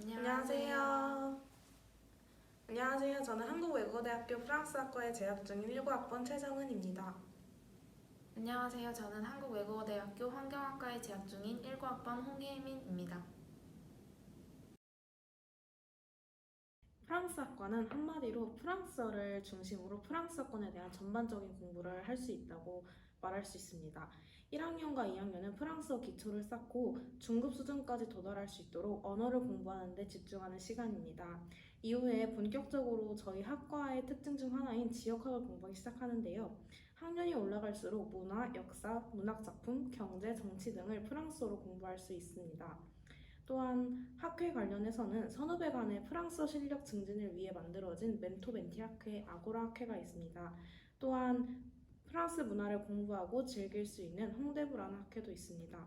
안녕하세요. 안녕하세요. 저는 한국외국어대학교 프랑스학과에 재학 중인 19학번 최정은입니다. 안녕하세요. 저는 한국외국어대학교 환경학과에 재학 중인 19학번 홍예민입니다. 프랑스학과는 한마디로 프랑스어를 중심으로 프랑스어권에 대한 전반적인 공부를 할 수 있다고 말할 수 있습니다. 1학년과 2학년은 프랑스어 기초를 쌓고 중급 수준까지 도달할 수 있도록 언어를 공부하는 데 집중하는 시간입니다. 이후에 본격적으로 저희 학과의 특징 중 하나인 지역학을 공부하기 시작하는데요. 학년이 올라갈수록 문화, 역사, 문학작품, 경제, 정치 등을 프랑스어로 공부할 수 있습니다. 또한 학회 관련해서는 선후배 간의 프랑스어 실력 증진을 위해 만들어진 멘토 멘티 학회, 아고라 학회가 있습니다. 또한 프랑스 문화를 공부하고 즐길 수 있는 홍대부라는 학회도 있습니다.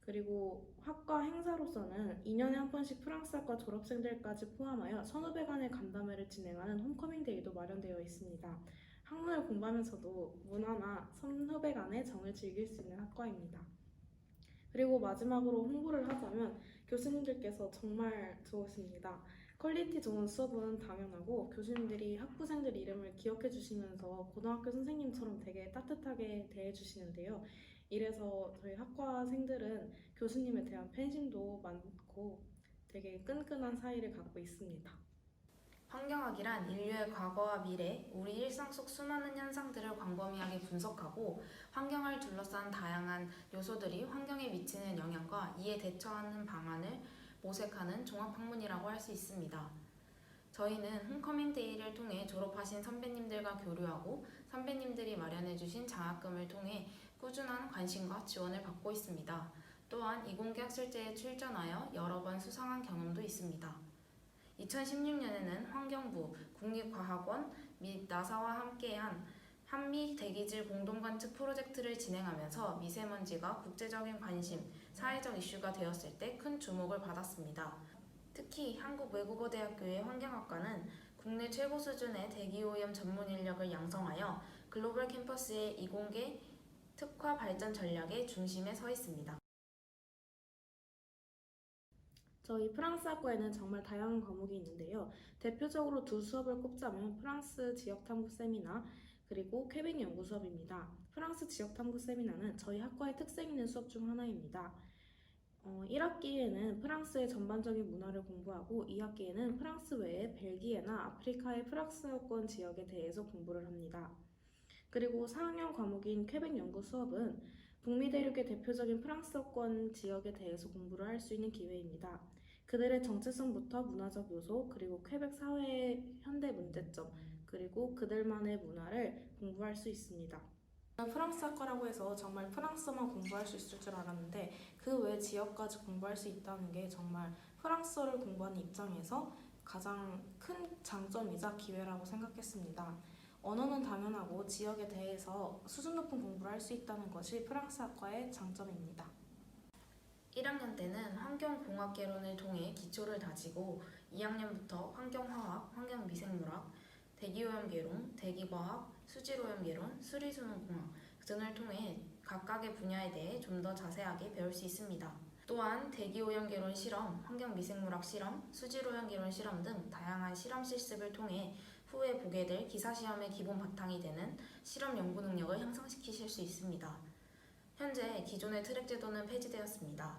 그리고 학과 행사로서는 2년에 한 번씩 프랑스 학과 졸업생들까지 포함하여 선후배 간의 간담회를 진행하는 홈커밍 데이도 마련되어 있습니다. 학문을 공부하면서도 문화나 선후배 간의 정을 즐길 수 있는 학과입니다. 그리고 마지막으로 홍보를 하자면 교수님들께서 정말 좋으십니다. 퀄리티 좋은 수업은 당연하고 교수님들이 학부생들 이름을 기억해 주시면서 고등학교 선생님처럼 되게 따뜻하게 대해 주시는데요. 이래서 저희 학과생들은 교수님에 대한 팬심도 많고 되게 끈끈한 사이를 갖고 있습니다. 환경학이란 인류의 과거와 미래, 우리 일상 속 수많은 현상들을 광범위하게 분석하고 환경을 둘러싼 다양한 요소들이 환경에 미치는 영향과 이에 대처하는 방안을 모색하는 종합학문이라고 할 수 있습니다. 저희는 홈커밍 데이를 통해 졸업하신 선배님들과 교류하고 선배님들이 마련해주신 장학금을 통해 꾸준한 관심과 지원을 받고 있습니다. 또한 이공계 학술제에 출전하여 여러 번 수상한 경험도 있습니다. 2016년에는 환경부, 국립과학원 및 나사와 함께한 한미 대기질 공동관측 프로젝트를 진행하면서 미세먼지가 국제적인 관심, 사회적 이슈가 되었을 때 큰 주목을 받았습니다. 특히 한국외국어대학교의 환경학과는 국내 최고 수준의 대기오염 전문 인력을 양성하여 글로벌 캠퍼스의 이공계 특화 발전 전략의 중심에 서 있습니다. 저희 프랑스 학과에는 정말 다양한 과목이 있는데요. 대표적으로 두 수업을 꼽자면 프랑스 지역 탐구 세미나 그리고 퀘벡 연구 수업입니다. 프랑스 지역 탐구 세미나는 저희 학과의 특색 있는 수업 중 하나입니다. 어, 1학기에는 프랑스의 전반적인 문화를 공부하고 2학기에는 프랑스 외에 벨기에나 아프리카의 프랑스어권 지역에 대해서 공부를 합니다. 그리고 4학년 과목인 퀘벡 연구 수업은 북미 대륙의 대표적인 프랑스어권 지역에 대해서 공부를 할 수 있는 기회입니다. 그들의 정체성부터 문화적 요소, 그리고 퀘벡 사회의 현대 문제점, 그리고 그들만의 문화를 공부할 수 있습니다. 프랑스 학과라고 해서 정말 프랑스어만 공부할 수 있을 줄 알았는데 그 외 지역까지 공부할 수 있다는 게 정말 프랑스어를 공부하는 입장에서 가장 큰 장점이자 기회라고 생각했습니다. 언어는 당연하고 지역에 대해서 수준 높은 공부를 할 수 있다는 것이 프랑스 학과의 장점입니다. 1학년 때는 환경공학 개론을 통해 기초를 다지고 2학년부터 환경화학, 환경미생물학, 대기오염 개론, 대기과학, 수질오염 개론, 수리수능공학 등을 통해 각각의 분야에 대해 좀 더 자세하게 배울 수 있습니다. 또한 대기오염 개론 실험, 환경미생물학 실험, 수질오염 개론 실험 등 다양한 실험 실습을 통해 후에 보게 될 기사시험의 기본 바탕이 되는 실험 연구 능력을 향상시키실 수 있습니다. 현재 기존의 트랙 제도는 폐지되었습니다.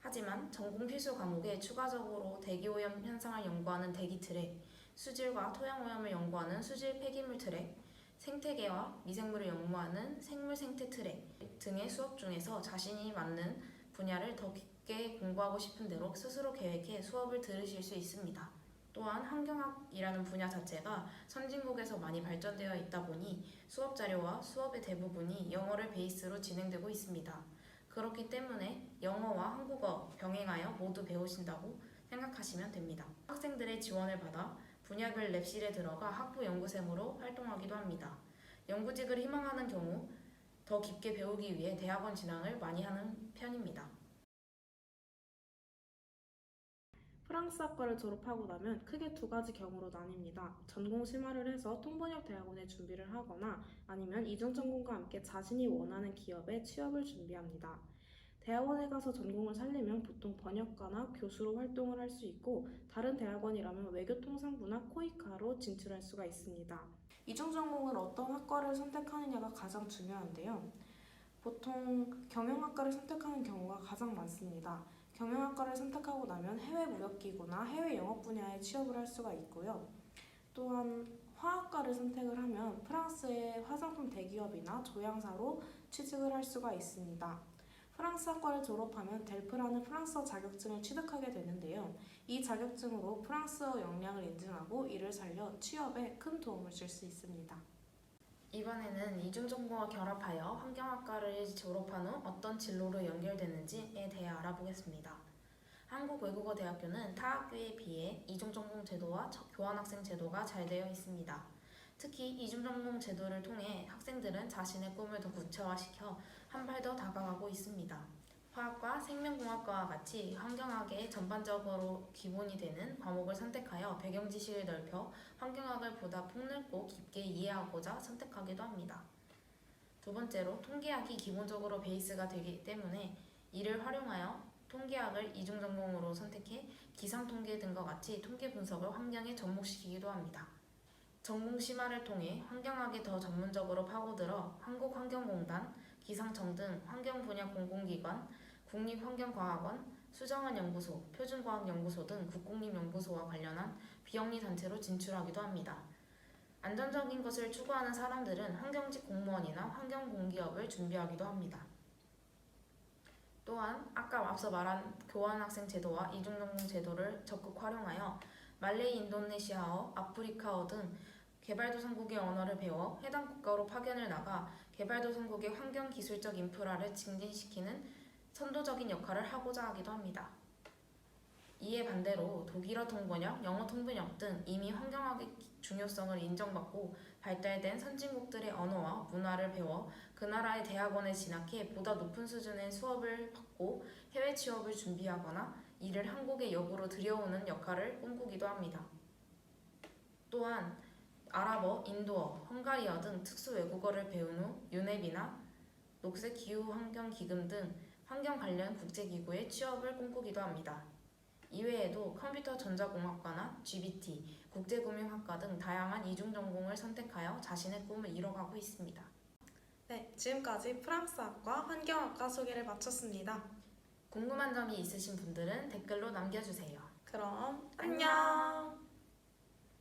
하지만 전공 필수 과목에 추가적으로 대기오염 현상을 연구하는 대기 트랙, 수질과 토양 오염을 연구하는 수질 폐기물 트랙, 생태계와 미생물을 연구하는 생물 생태 트랙 등의 수업 중에서 자신이 맞는 분야를 더 깊게 공부하고 싶은 대로 스스로 계획해 수업을 들으실 수 있습니다. 또한 환경학이라는 분야 자체가 선진국에서 많이 발전되어 있다 보니 수업 자료와 수업의 대부분이 영어를 베이스로 진행되고 있습니다. 그렇기 때문에 영어와 한국어 병행하여 모두 배우신다고 생각하시면 됩니다. 학생들의 지원을 받아 분야별 랩실에 들어가 학부 연구생으로 활동하기도 합니다. 연구직을 희망하는 경우 더 깊게 배우기 위해 대학원 진학을 많이 하는 편입니다. 프랑스학과를 졸업하고 나면 크게 두 가지 경우로 나뉩니다. 전공 심화를 해서 통번역 대학원에 준비를 하거나 아니면 이중 전공과 함께 자신이 원하는 기업에 취업을 준비합니다. 대학원에 가서 전공을 살리면 보통 번역가나 교수로 활동을 할 수 있고 다른 대학원이라면 외교통상부나 코이카로 진출할 수가 있습니다. 이중 전공을 어떤 학과를 선택하느냐가 가장 중요한데요. 보통 경영학과를 선택하는 경우가 가장 많습니다. 경영학과를 선택하고 나면 해외 무역기구나 해외 영업 분야에 취업을 할 수가 있고요. 또한 화학과를 선택을 하면 프랑스의 화장품 대기업이나 조향사로 취직을 할 수가 있습니다. 프랑스 학과를 졸업하면 델프라는 프랑스어 자격증을 취득하게 되는데요. 이 자격증으로 프랑스어 역량을 인증하고 이를 살려 취업에 큰 도움을 줄 수 있습니다. 이번에는 이중 전공과 결합하여 환경학과를 졸업한 후 어떤 진로로 연결되는지에 대해 알아보겠습니다. 한국외국어대학교는 타 학교에 비해 이중 전공 제도와 저- 교환학생 제도가 잘 되어 있습니다. 특히 이중 전공 제도를 통해 학생들은 자신의 꿈을 더 구체화시켜 한 발 더 다가가고 있습니다. 화학과 생명공학과와 같이 환경학의 전반적으로 기본이 되는 과목을 선택하여 배경 지식을 넓혀 환경학을 보다 폭넓고 깊게 이해하고자 선택하기도 합니다. 두 번째로 통계학이 기본적으로 베이스가 되기 때문에 이를 활용하여 통계학을 이중 전공으로 선택해 기상 통계 등과 같이 통계 분석을 환경에 접목시키기도 합니다. 전공 심화를 통해 환경학에 더 전문적으로 파고들어 한국환경공단, 기상청 등 환경 분야 공공기관, 국립환경과학원, 수정원 연구소, 표준과학연구소 등 국공립연구소와 관련한 비영리 단체로 진출하기도 합니다. 안전적인 것을 추구하는 사람들은 환경직 공무원이나 환경공기업을 준비하기도 합니다. 또한 아까 앞서 말한 교환학생 제도와 이중전공 제도를 적극 활용하여 말레이 인도네시아어, 아프리카어 등 개발도상국의 언어를 배워 해당 국가로 파견을 나가 개발도상국의 환경기술적 인프라를 증진시키는 선도적인 역할을 하고자 하기도 합니다. 이에 반대로 독일어 통번역, 영어 통번역 등 이미 환경학의 중요성을 인정받고 발달된 선진국들의 언어와 문화를 배워 그 나라의 대학원에 진학해 보다 높은 수준의 수업을 받고 해외 취업을 준비하거나 이를 한국의 역으로 들여오는 역할을 꿈꾸기도 합니다. 또한 아랍어, 인도어, 헝가리어 등 특수 외국어를 배운 후 유네비나 녹색 기후 환경 기금 등 환경 관련 국제기구에 취업을 꿈꾸기도 합니다. 이외에도 컴퓨터 전자공학과나 GBT, 국제금융학과 등 다양한 이중 전공을 선택하여 자신의 꿈을 이뤄가고 있습니다. 네, 지금까지 프랑스학과 환경학과 소개를 마쳤습니다. 궁금한 점이 있으신 분들은 댓글로 남겨주세요. 그럼 안녕. 안녕.